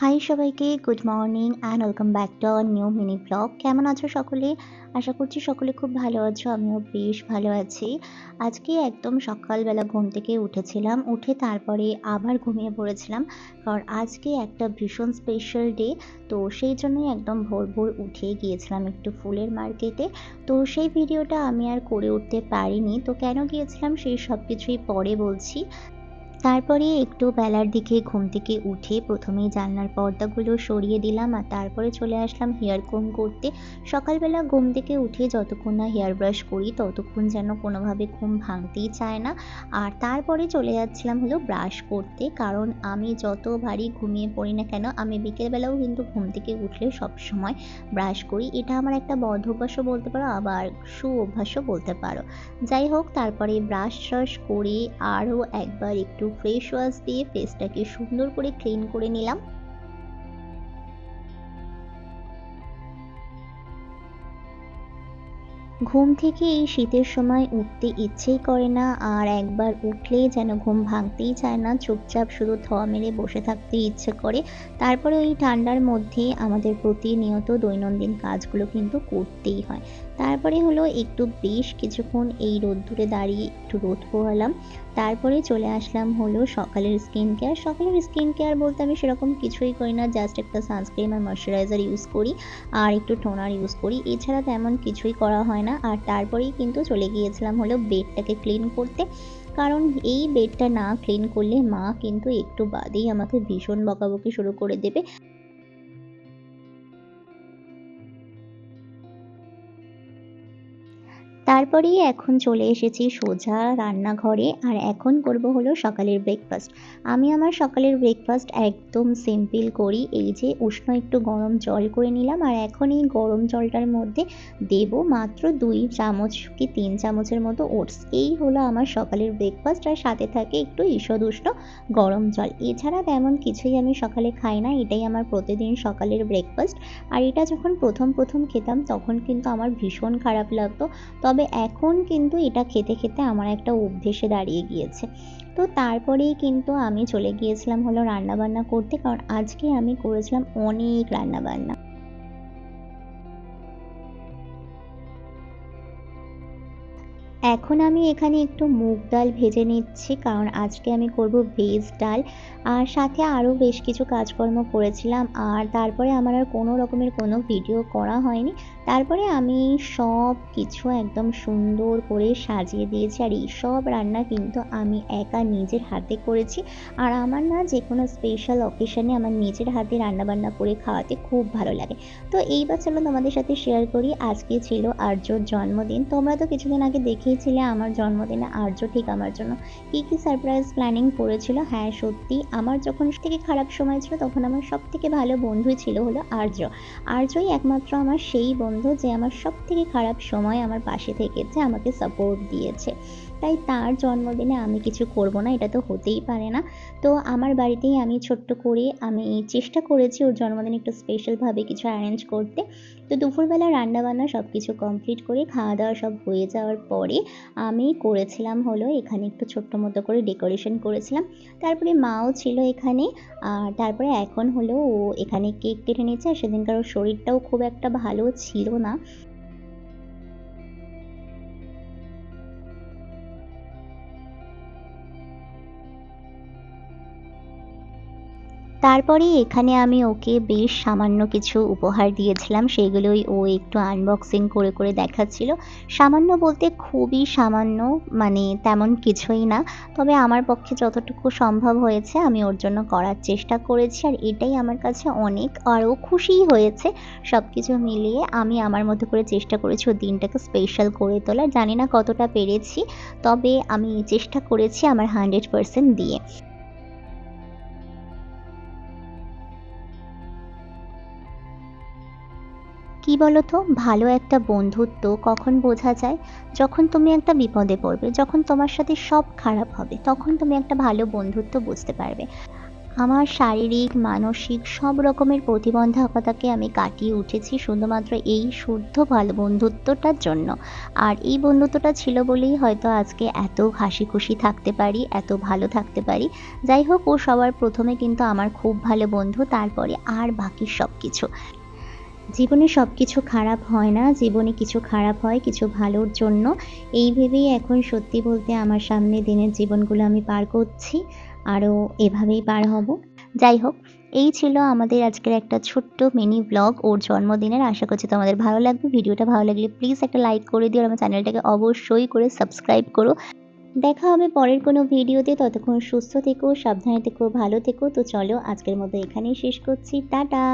High সবাইকে। Good morning and welcome back to our new mini blog কেমন আছো সকলে? আশা করছি সকলে খুব ভালো আছো, আমিও বেশ ভালো আছি। আজকে একদম সকালবেলা ঘুম থেকে উঠেছিলাম। উঠে তারপরে আবার ঘুমিয়ে পড়েছিলাম। কারণ আজকে একটা ভীষণ স্পেশাল ডে তো সেই জন্যই একদম ভোর ভোর উঠে গিয়েছিলাম একটু ফুলের মার্কেটে তো সেই ভিডিওটা আমি আর করে উঠতে পারিনি। তো কেন গিয়েছিলাম সেই সব কিছুই পরে বলছি। তারপরে একটু বেলার দিকে ঘুম থেকে উঠে প্রথমেই জানলার পর্দাগুলো সরিয়ে দিলাম আর তারপরে চলে আসলাম হেয়ার কম করতে। সকালবেলা ঘুম থেকে উঠে যতক্ষণ না হেয়ার ব্রাশ করি, ততক্ষণ যেন কোনোভাবে ঘুম ভাঙতেই চায় না। আর তারপরে চলে যাচ্ছিলাম হলো ব্রাশ করতে, কারণ আমি যত ভারী ঘুমিয়ে পড়ি না কেন, আমি বিকেলবেলাও কিন্তু ঘুম থেকে উঠলে সবসময় ব্রাশ করি। এটা আমার একটা বদ্ধ অভ্যাসও বলতে পারো, আবার সু অভ্যাসও বলতে পারো। যাই হোক, তারপরে ব্রাশ ট্রাশ করে আরও একবার একটু ফ্রেশ ওয়াশ দিয়ে ফেসটাকে সুন্দর করে ক্লিন করে নিলাম। ঘুম থেকে এই শীতের সময় উঠতে ইচ্ছেই করে না, আর একবার উঠলেই যেন ঘুম ভাঙতেই চায় না, চুপচাপ শুধু থ মেরে বসে থাকতে ইচ্ছে করে। তারপরে ওই ঠান্ডার মধ্যে আমাদের প্রতিনিয়ত দৈনন্দিন কাজগুলো কিন্তু করতেই হয়। তারপরে হলো একটু বেশ কিছুক্ষণ এই রোদ্দুরে দাঁড়িয়ে একটু রোদ পোহালাম। তারপরে চলে আসলাম হলো সকালের স্কিন কেয়ার সকালের স্কিন কেয়ার বলতে আমি সেরকম কিছুই করি না জাস্ট একটা সানস্ক্রিন আর ময়শ্চারাইজার ইউজ করি আর একটু টোনার ইউজ করি। এছাড়া তেমন কিছুই করা হয় না। আর তারপরেই কিন্তু চলে গিয়েছিলাম হলো বেডটাকে ক্লিন করতে। কারণ এই বেডটা না ক্লিন করলে মা কিন্তু একটু বাদেই আমাকে ভীষণ বকাবকি শুরু করে দেবে। তারপরেই এখন চলে এসেছি সোজা রান্নাঘরে, আর এখন করব হলো সকালের ব্রেকফাস্ট আমি আমার সকালের ব্রেকফাস্ট একদম সিম্পল করি, এই যে উষ্ণ একটু গরম জল করে নিলাম, আর এখন এই গরম জলটার মধ্যে দেব মাত্র দুই চামচ কি তিন চামচের মতো ওটস। এই হলো আমার সকালের ব্রেকফাস্ট আর সাথে থাকে একটু ঈষদ উষ্ণ গরম জল। এছাড়া তেমন কিছুই আমি সকালে খাই না, এটাই আমার প্রতিদিন সকালের ব্রেকফাস্ট আর এটা যখন প্রথম প্রথম খেতাম, তখন কিন্তু আমার ভীষণ খারাপ লাগতো। তবে এখন কিন্তু এটা খেতে খেতে আমার একটা অভ্যেসে দাঁড়িয়ে গিয়েছে। তো তারপরেই কিন্তু আমি চলে গিয়েছিলাম হলো রান্নাবান্না করতে, কারণ আজকে আমি করেছিলাম অনেক রান্নাবান্না। এখন আমি এখানে একটু মুগ ডাল ভেজে নিচ্ছি, কারণ আজকে আমি করব ভেজ ডাল। আর সাথে আরও বেশ কিছু কাজকর্ম করেছিলাম, আর তারপরে আমার আর কোনো রকমের কোনো ভিডিও করা হয়নি। তারপরে আমি সব কিছু একদম সুন্দর করে সাজিয়ে দিয়েছি, আর এই সব রান্না কিন্তু আমি একা নিজের হাতে করেছি। আর আমার না যে কোনো স্পেশাল অকেশনে আমার নিজের হাতে রান্নাবান্না করে খাওয়াতে খুব ভালো লাগে। তো এইবার চলো তোমাদের সাথে শেয়ার করি, আজকে ছিল আর্যর জন্মদিন। তোমরা তো কিছুদিন আগে দেখিয়েছিলে আমার জন্মদিনে, আর্য ঠিক আমার জন্য। কি কি সারপ্রাইজ প্ল্যানিং করেছিল হ্যাঁ সত্যি, আমার যখন থেকে খারাপ সময় ছিল, তখন আমার সব থেকে ভালো বন্ধুই ছিল হলো আর্য। আর্যই একমাত্র আমার সেই বন্ধু যে আমার সব থেকে খারাপ সময় আমার পাশে থেকেছে আমাকে সাপোর্ট দিয়েছে। তাই তার জন্মদিনে আমি কিছু করব না, এটা তো হতেই পারে না। তো আমার বাড়িতেই আমি ছোট্ট করে আমি চেষ্টা করেছি ওর জন্মদিনে একটু স্পেশালভাবে কিছু অ্যারেঞ্জ করতে। তো দুপুরবেলা রান্নাবান্না সব কিছু কমপ্লিট করে খাওয়া দাওয়া সব হয়ে যাওয়ার পরে আমি করেছিলাম হলো এখানে একটু ছোট্ট মতো করে ডেকোরেশন করেছিলাম। তারপরে মাও ছিল এখানে, আর তারপরে এখন হলো ও এখানে কেক কেটে নিয়েছে, আর সেদিনকার ওর শরীরটাও খুব একটা ভালো ছিল না। তারপরে এখানে আমি ওকে বেশ সামান্য কিছু উপহার দিয়েছিলাম। সেগুলোই ও একটু আনবক্সিং করে করে দেখাচ্ছিল। সামান্য বলতে খুবই সামান্য মানে তেমন কিছুই না। তবে আমার পক্ষে যতটুকু সম্ভব হয়েছে, আমি ওর জন্য করার চেষ্টা করেছি আর এটাই আমার কাছে অনেক। আরও খুশিই হয়েছে সব কিছু মিলিয়ে। আমি আমার মতো করে চেষ্টা করেছি ওর দিনটাকে স্পেশাল করে তোলার। জানি না কতটা পেরেছি, তবে আমি চেষ্টা করেছি আমার হান্ড্রেড পারসেন্ট দিয়ে। কি বলো তো ভালো একটা বন্ধুত্ব কখন বোঝা যায়? যখন তুমি একটা বিপদে পড়বে, যখন তোমার সাথে সব খারাপ হবে, তখন তুমি একটা ভালো বন্ধুত্ব বুঝতে পারবে। আমার শারীরিক, মানসিক সব রকমের প্রতিবন্ধকতাকে আমি কাটিয়ে উঠেছি শুধুমাত্র এই শুদ্ধ ভালো বন্ধুত্বটার জন্য। আর এই বন্ধুত্বটা ছিল বলেই হয়তো আজকে এত হাসি খুশি থাকতে পারি, এত ভালো থাকতে পারি। যাই হোক, ও সবার প্রথমে কিন্তু আমার খুব ভালো বন্ধু, তারপরে আর বাকি সব কিছু জীবনে সব কিছু খারাপ হয় না, জীবনে কিছু খারাপ হয়, কিছু ভালোর জন্য। এই ভেবেই এখন সত্যি বলতে আমার সামনে দিনের জীবনগুলো আমি পার করছি, আরও এভাবেই পার হব। যাই হোক, এই ছিল আমাদের আজকের একটা ছোট্ট মিনি ব্লগ ওর জন্মদিনের। আশা করছি তোমাদের ভালো লাগবে। ভিডিওটা ভালো লাগলে প্লিজ একটা লাইক করে দিও আমার চ্যানেলটাকে অবশ্যই করে সাবস্ক্রাইব করো। দেখা হবে পরের কোনো ভিডিওতে। ততক্ষণ সুস্থ থেকো, সাবধানে থেকো, ভালো থেকো। তো চলো আজকের মতো এখানেই শেষ করছি। টাটা!